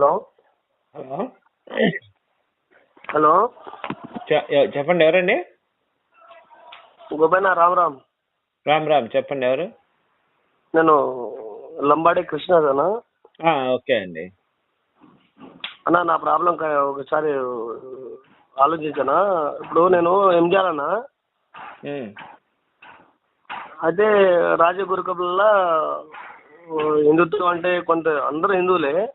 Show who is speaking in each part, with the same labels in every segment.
Speaker 1: Hello?
Speaker 2: Hello?
Speaker 1: Hello?
Speaker 2: చెప్పండి ఎవరండి?
Speaker 1: గోపైనా రామ్ రామ్.
Speaker 2: రామ్ రామ్ చెప్పండి ఎవరు?
Speaker 1: నేను లంబాడి కృష్ణ అన్న
Speaker 2: ఆ, ఓకే అండి.
Speaker 1: అన్న నా ప్రాబ్లం ఒకసారి ఆలోచించానా? ఇప్పుడు నేను ఎంజిఆర్ అన్న. అయితే రాజగురుకుల హిందుత్వం అంటే కొంత అందరూ హిందువులే.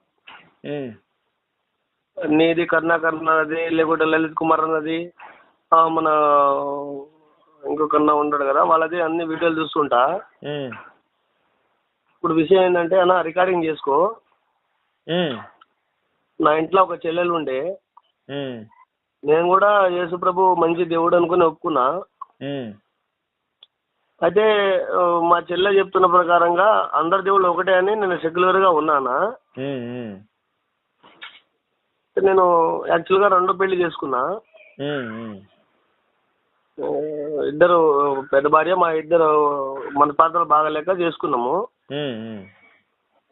Speaker 1: నీది కరుణాకర్ అన్నది లేకుంటే లలిత్ కుమార్ అన్నది మన ఇంకొక అన్న ఉంటాడు కదా వాళ్ళది అన్ని వీడియోలు చూస్తుంటా. ఇప్పుడు విషయం ఏంటంటే అన్న రికార్డింగ్ చేసుకో. నా ఇంట్లో ఒక చెల్లెలు ఉండే. నేను కూడా యేసు ప్రభు మంచి దేవుడు అనుకుని ఒప్పుకున్నా. అయితే మా చెల్లె చెప్తున్న ప్రకారంగా అందరి దేవుళ్ళు ఒకటే అని నేను సెక్యులర్గా ఉన్నానా నేను యాక్చువల్గా రెండో పెళ్ళి చేసుకున్నా. ఇద్దరు పెద్ద భార్య మా ఇద్దరు మన పాత్రలు బాగాలేక చేసుకున్నాము.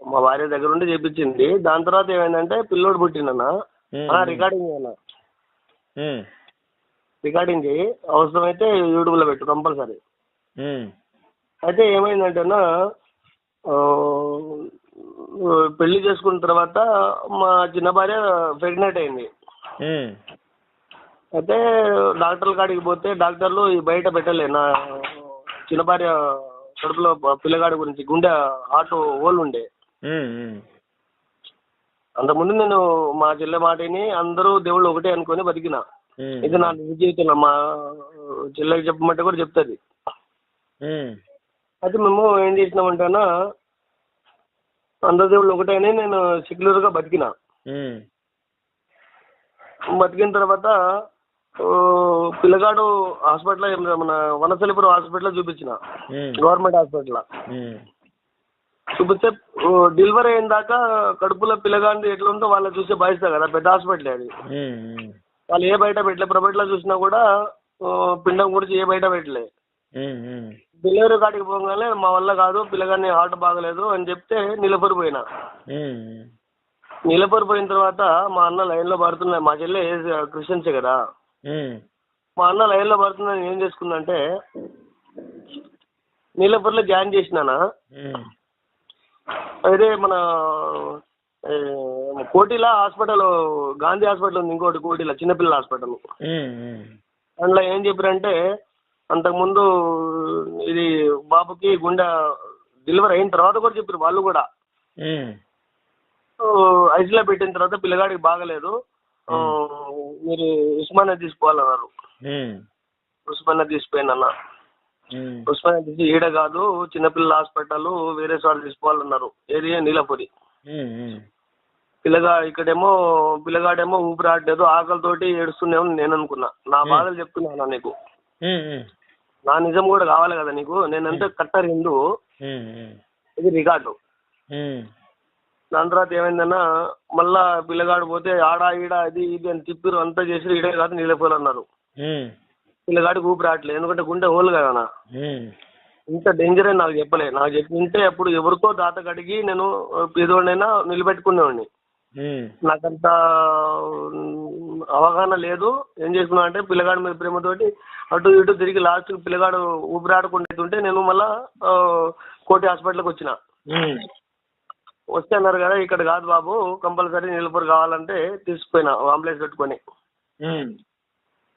Speaker 1: మా భార్య దగ్గర ఉండి చేపించింది. దాని తర్వాత ఏమైందంటే పిల్లోడు అన్న రికార్డింగ్ అన్న. రికార్డింగ్ చేయి అవసరమైతే యూట్యూబ్లో పెట్టు కంపల్సరీ. అయితే ఏమైందంటే అన్న ఆ, పెళ్ళి చేసుకున్న తర్వాత మా చిన్న భార్య ప్రెగ్నెంట్ అయింది. అయితే డాక్టర్ల కాడికి పోతే డాక్టర్లు ఈ బయట పెట్టలే. నా చిన్న భార్య కడుపులో పిల్లగాడి గురించి గుండె హార్ట్ హోల్ ఉండే. అంతకుముందు నేను మా చెల్లె మాటని అందరూ దేవుళ్ళు ఒకటే అనుకొని బతికిన. ఇది నా నిజ జీవితంలో మా చెల్లెకి చెప్పమంటే కూడా చెప్తుంది. అయితే మేము ఏం చేసినామంటేనా అందరు దేవుళ్ళు ఒకటే అని నేను సెక్యులర్గా బతికిన. బతికిన తర్వాత పిల్లగాడు హాస్పిటల్ మన వనసలిపురం హాస్పిటల్లో చూపించిన. గవర్నమెంట్ హాస్పిటల్ చూపిస్తే డెలివరీ అయిన దాకా కడుపులో ఎట్లా ఉందో వాళ్ళు చూసే భావిస్తారు కదా పెద్ద హాస్పిటల్ అది. వాళ్ళు ఏ బయట పెట్టలే ప్రైవేట్లో చూసినా కూడా పిండం గురించి ఏ బయట పెట్టలే. డెలివరీ కాడికి పోగానే మా వల్ల కాదు పిల్లగాని హార్ట్ బాగలేదు అని చెప్తే నిలపరి పోయినా.
Speaker 2: ఉమ్,
Speaker 1: నిలపరి పోయిన తర్వాత మా అన్న లైన్లో పడుతున్నాయి మా చెల్లె క్రిస్టియన్సే కదా. మా అన్న లైన్లో పడుతుందని ఏం చేసుకుందంటే నీలపూర్లో జాయిన్ చేసినానా? అదే మన కోటిలా హాస్పిటల్ గాంధీ హాస్పిటల్ ఉంది ఇంకోటి కోటిలా చిన్నపిల్లల హాస్పిటల్.
Speaker 2: అందులో
Speaker 1: ఏం చెప్పారంటే అంతకుముందు ఇది బాబుకి గుండె డెలివరీ అయిన తర్వాత కూడా చెప్పారు వాళ్ళు కూడా. ఐసీలో పెట్టిన తర్వాత పిల్లగాడికి బాగలేదు. మీరు ఉస్మానియా తీసుకోవాలన్నారు. ఉస్మానియా తీసిపోయినన్నా
Speaker 2: ఉమ్,
Speaker 1: ఉస్మానియా తీసి ఈడ కాదు చిన్నపిల్లల హాస్పిటల్ వేరే చోట తీసుకోవాలన్నారు. ఏది నీలపురి. పిల్లగా ఇక్కడేమో పిల్లగాడేమో ఊపిరి ఆడలేదు ఆకలితోటి ఏడుస్తున్నామో నేను అనుకున్నా. నా బాధలు చెప్తున్నాను నీకు. నా నిజం కూడా కావాలి కదా నీకు? నేనంటే కట్టర్ హిందూ. ఇది రికార్డు. దాని తర్వాత ఏమైందన్నా మళ్ళా పిల్లగాడు పోతే ఆడ ఈడ అది ఇది అని తిప్పిరు అంతా చేసి ఈడే కాదు నీళ్ళపోలు అన్నారు. పిల్లగాడికి ఊపిరి ఆడలేదు ఎందుకంటే గుండె హోల్ కదా ఇంత డేంజర్ అని నాకు చెప్పలే. నాకు చెప్పింటే అప్పుడు ఎవరికో దాత కడిగి నేను పేదోడినైనా నిలబెట్టుకునేవాడిని. నాకంత అవగాహన లేదు. ఏం చేసుకున్నా అంటే పిల్లగాడి మీద ప్రేమతోటి అటు ఇటు తిరిగి లాస్ట్ పిల్లగాడు ఊపిరాడకుండా ఉంటే నేను మళ్ళా కోటి హాస్పిటల్కి వచ్చిన. వస్తే అన్నారు కదా ఇక్కడ కాదు బాబు కంపల్సరీ నీలపూర్ కావాలంటే తీసుకుపోయినా అంబులెన్స్ పెట్టుకొని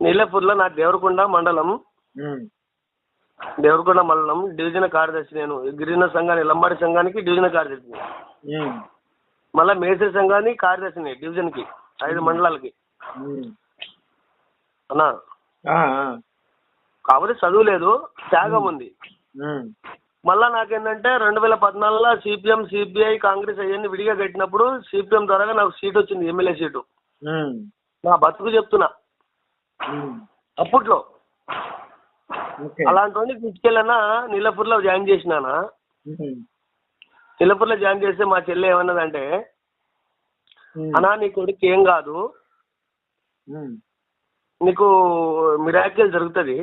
Speaker 1: నీలపూర్లో నా దేవరకొండ మండలం. దేవరకొండ మండలం డివిజన్ కార్యదర్శి నేను. గిరిజన సంఘానికి లంబాడి సంఘానికి డివిజన్ కార్యదర్శిని. మళ్ళీ మేసరి సంఘాన్ని కార్యదర్శిని డివిజన్కి ఐదు మండలాలకి. అన్నా? కాబట్టి చదువు లేదు త్యాగం ఉంది. మళ్ళా నాకేంటంటే రెండు వేల పద్నాలుగులో సిపిఎం సిపిఐ కాంగ్రెస్ అవన్నీ విడిగా కట్టినప్పుడు సిపిఎం ద్వారా నాకు సీట్ వచ్చింది ఎమ్మెల్యే సీటు. నా బతుకు చెప్తున్నా. అప్పట్లో. అలాంటి తీసుకెళ్ళనా నీలపూర్లో జాయిన్ చేసినానా? నీలపూర్లో జాయిన్ చేస్తే మా చెల్లె ఏమన్నదంటే అన్నా నీ కొడుకు ఏం కాదు నీకు మిరాకిల్ జరుగుతుంది.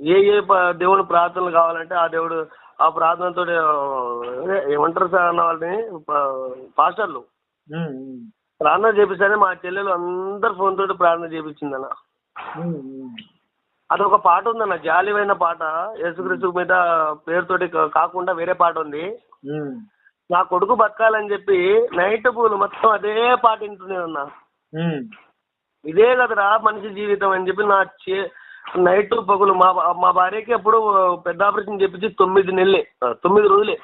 Speaker 1: ఏ ఏ దేవుని ప్రార్థనలు కావాలంటే ఆ దేవుడు ఆ ప్రార్థనతో ఏమంటారు సార్ అన్న వాళ్ళని? పాస్టర్లు. ప్రార్థన చేపిస్తానే మా చెల్లెలు అందరు ఫోన్ తోటి ప్రార్థన చేపించిందన్న.
Speaker 2: ఉమ్, ఉమ్.
Speaker 1: అదొక పాట ఉందన్న జాలివైన పాట. యేసుక్రీస్తు మీద పేరుతోటి కాకుండా వేరే పాట ఉంది. నా కొడుకు బతకాలని చెప్పి నైట్ పూలు మొత్తం అదే పాట వింటున్నానన్న
Speaker 2: ఉమ్,
Speaker 1: ఇదే కదరా మనిషి జీవితం అని చెప్పి నా చే నైట్ పగులు మా మా భార్యకి అప్పుడు పెద్ద ఆపరేషన్ చేపించి తొమ్మిది నెలలే తొమ్మిది రోజులే.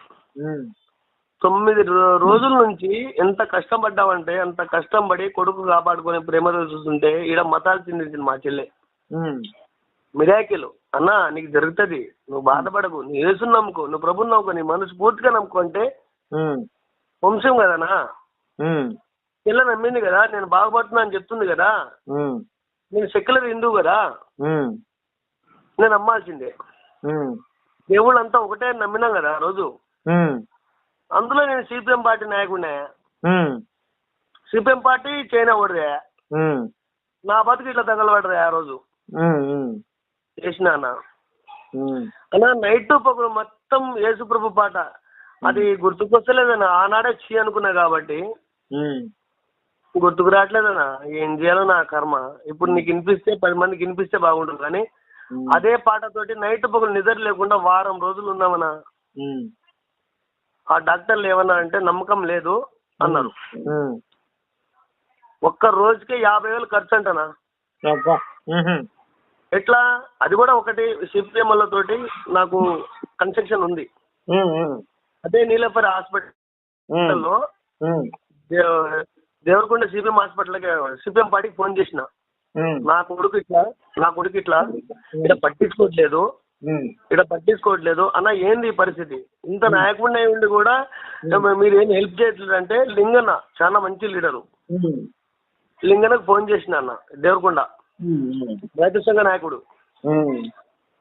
Speaker 1: తొమ్మిది రోజుల నుంచి ఎంత కష్టపడ్డామంటే అంత కష్టం పడి కొడుకు కాపాడుకునే ప్రేమతో చూస్తుంటే ఈడ మతాలు చెందించింది మా చెల్లె. మిరాకిల్ అన్న నీకు జరుగుతుంది నువ్వు బాధపడకు నీ యేసుని నమ్ముకో నువ్వు ప్రభుని నమ్ముకో నీ మనసు పూర్తిగా నమ్ముకో అంటే వంశం కదనా పిల్ల నమ్మింది కదా నేను బాగుపడుతున్నా అని చెప్తుంది కదా నేను సెక్యులర్ హిందూ కదా నేను నమ్మాల్సిందే. దేవుళ్ళు అంతా ఒకటే నమ్మినాం కదా ఆ రోజు. అందులో నేను సిపిఎం పార్టీ నాయకుడినే. సిపిఎం పార్టీ చైనా ఓడిదే. నా బతుకు ఇట్లా తగలబడదే ఆ రోజు. చేసిన అన్న నైట్ పగులు మొత్తం యేసు ప్రభు పాట. అది గుర్తుకొస్తలేదన్న ఆనాడే చీ అనుకున్నా కాబట్టి. గుర్తుకు రావట్లేదన్న ఏం చేయాలో నా కర్మ. ఇప్పుడు నీకు వినిపిస్తే పది మందికి వినిపిస్తే బాగుంటుంది. కానీ అదే పాటతోటి నైట్ పగులు నిద్ర లేకుండా వారం రోజులు ఉన్నామన్నా ఆ డాక్టర్లు ఏమన్నా అంటే నమ్మకం లేదు అన్నారు ఒక్క రోజుకే యాభై వేలు ఖర్చు అంటనా? ఎట్లా? అది కూడా ఒకటి సిపిఎంల తోటి నాకు కన్స్ట్రక్షన్ ఉంది. అదే నీలపరి హాస్పిటల్లో దేవరకొండ సిపిఎం హాస్పిటల్కి సిపిఎం పార్టీకి ఫోన్ చేసిన. నా కొడుకు ఇట్లా నా కొడుకు ఇట్లా ఇక్కడ పట్టించుకోవట్లేదు. ఇక్కడ పట్టించుకోవట్లేదు. అన్న ఏంది ఈ పరిస్థితి? ఇంత నాయకుడిని అయి ఉండి కూడా మీరు ఏం హెల్ప్ చేయట్లేదు అంటే లింగన్న చాలా మంచి లీడరు.
Speaker 2: ఉమ్,
Speaker 1: లింగన్నకు ఫోన్ చేసిన అన్న దేవరకొండ రైతు సంఘ నాయకుడు.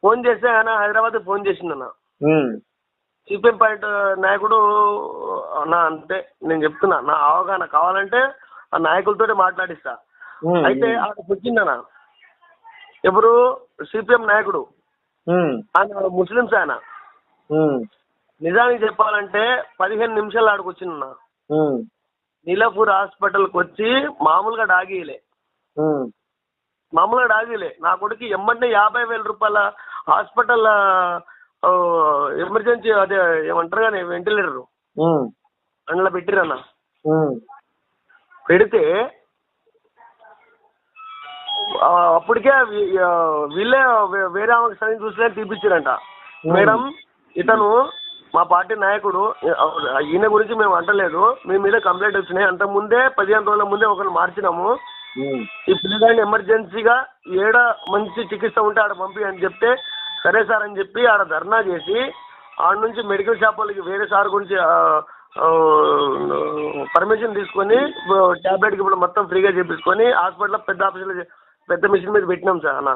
Speaker 1: ఫోన్ చేస్తే ఆయన హైదరాబాద్ ఫోన్ చేసిందన్న సిపిఎం పార్టీ నాయకుడు నా అంటే నేను చెప్తున్నా నా అవగాహన కావాలంటే ఆ నాయకులతోటి మాట్లాడిస్తా. అయితే అక్కడికి వచ్చిందన్న ఎవరు? సిపిఎం నాయకుడు. ఆయన ముస్లిమ్స్ ఆయన. నిజానికి చెప్పాలంటే పదిహేను నిమిషాలు ఆడికి వచ్చిందన్న నీలాపూర్ హాస్పిటల్కి వచ్చి మామూలుగా డాగీలే మామూలుగా డాగీలే నా కొడుకు ఎమ్మంటే యాభై వేల రూపాయల హాస్పిటల్ ఎమర్జెన్సీ అదే ఏమంటారు కానీ వెంటిలేటర్. అందులో పెట్టిరన్న. పెడితే అప్పటికే వీళ్ళే వేరే ఆమెకు సైన్ చూసిన తీపిచ్చారంట. మేడం ఇతను మా పార్టీ నాయకుడు ఈయన గురించి మేము అంటలేదు. మీ మీద కంప్లైంట్ వచ్చినాయి. అంత ముందే పదిహేను రోజుల ముందే ఒకరిని మార్చినాము. ఈ పిల్లగాడిని ఎమర్జెన్సీగా ఏడ మంచి చికిత్స ఉంటే ఆడ పంపి అని చెప్తే సరే సార్ అని చెప్పి ఆడ ధర్నా చేసి ఆడ నుంచి మెడికల్ షాప్ వాళ్ళకి వేరే సార్ గురించి పర్మిషన్ తీసుకొని టాబ్లెట్కి ఇప్పుడు మొత్తం ఫ్రీగా చేపించుకొని హాస్పిటల్లో పెద్ద ఆఫీసులో పెద్ద మిషన్ మీద పెట్టినాం సార్ అన్న.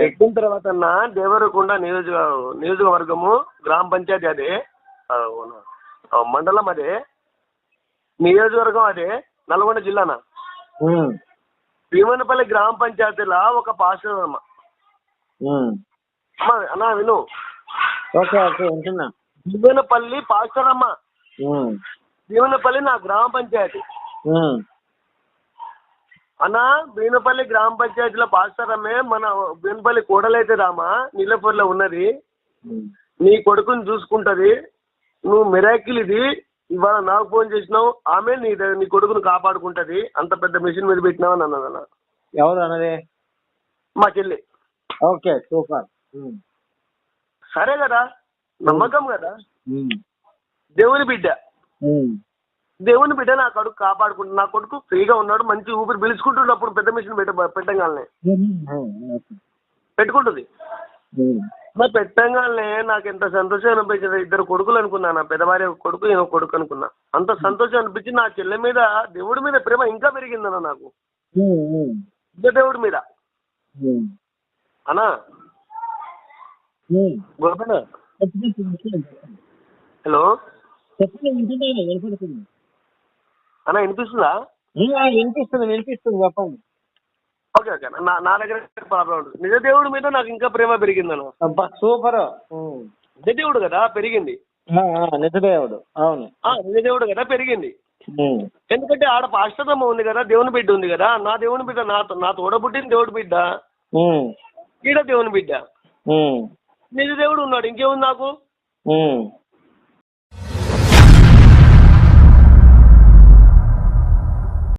Speaker 1: పెట్టిన తర్వాత అన్న దేవరకొండ నియోజక నియోజకవర్గము గ్రామ పంచాయతీ అదే. మండలం అదే. నియోజకవర్గం అదే. నల్గొండ జిల్లానా? భీమనపల్లి గ్రామ పంచాయతీలో ఒక పాస్టర్ అమ్మ అమ్మ అన్న విను.
Speaker 2: ఓకే ఓకే ఉంటున్నా
Speaker 1: భీమనపల్లి పాస్టర్ అమ్మ భీమనపల్లి నా గ్రామ పంచాయతీ. అన్న భీమనపల్లి గ్రామ పంచాయతీలో పాస్టర్ అమ్మే మన భీమనపల్లి కోడలైతే రామా? నీలపూర్లో ఉన్నది. నీ కొడుకుని చూసుకుంటది. నువ్వు మిరాకిల్ ఇది. ఇవాళ నాకు ఫోన్ చేసినావు. ఆమె నీ నీ కొడుకును కాపాడుకుంటది. అంత పెద్ద మిషన్ మీద పెట్టినావు? అని అన్నది అన్న.
Speaker 2: ఎవరు అన్నది?
Speaker 1: మా చెల్లి.
Speaker 2: Okay super.
Speaker 1: సరే కదా? నమ్మకం కదా? దేవుని బిడ్డ. దేవుని బిడ్డ నా కొడుకు కాపాడుకుంటు నా కొడుకు ఫ్రీగా ఉన్నాడు మంచి ఊపిరి పిలుచుకుంటున్నప్పుడు పెద్ద మిషన్ పెట్ట పెట్టగానే. పెట్టుకుంటుంది. మరి పెట్టగానే నాకు ఎంత సంతోషం అనిపించింది. ఇద్దరు కొడుకులు అనుకున్నా నా పెద్దవారి కొడుకు ఒక కొడుకు అనుకున్నా. అంత సంతోషం అనిపించి నా చెల్లె మీద దేవుడి మీద ప్రేమ ఇంకా పెరిగిందన్న నాకు. దేవుడి మీద. అన్నా. హలో? అన్న వినిపిస్తుందా?
Speaker 2: వినిపిస్తుంది వినిపిస్తుంది చెప్పండి.
Speaker 1: ఓకే ఓకే అన్న. నా నా దగ్గర ప్రాబ్లం ఉంటుంది నిజ దేవుడి మీద నాకు ఇంకా ప్రేమ పెరిగిందన్న.
Speaker 2: అబ్బా సూపర్.
Speaker 1: నిజ దేవుడు కదా పెరిగింది.
Speaker 2: నిజదేవుడు అవును.
Speaker 1: ఆ నిజ దేవుడు కదా పెరిగింది. ఎందుకంటే ఆడ పాస్టరమ్మ ఉంది కదా దేవుని బిడ్డ ఉంది కదా నా దేవుని బిడ్డ నా నా తోడబుట్టిన దేవుడి బిడ్డ. ఈడ దేవుని బిడ్డ. నిజ దేవుడు ఉన్నాడు ఇంకేముంది నాకు.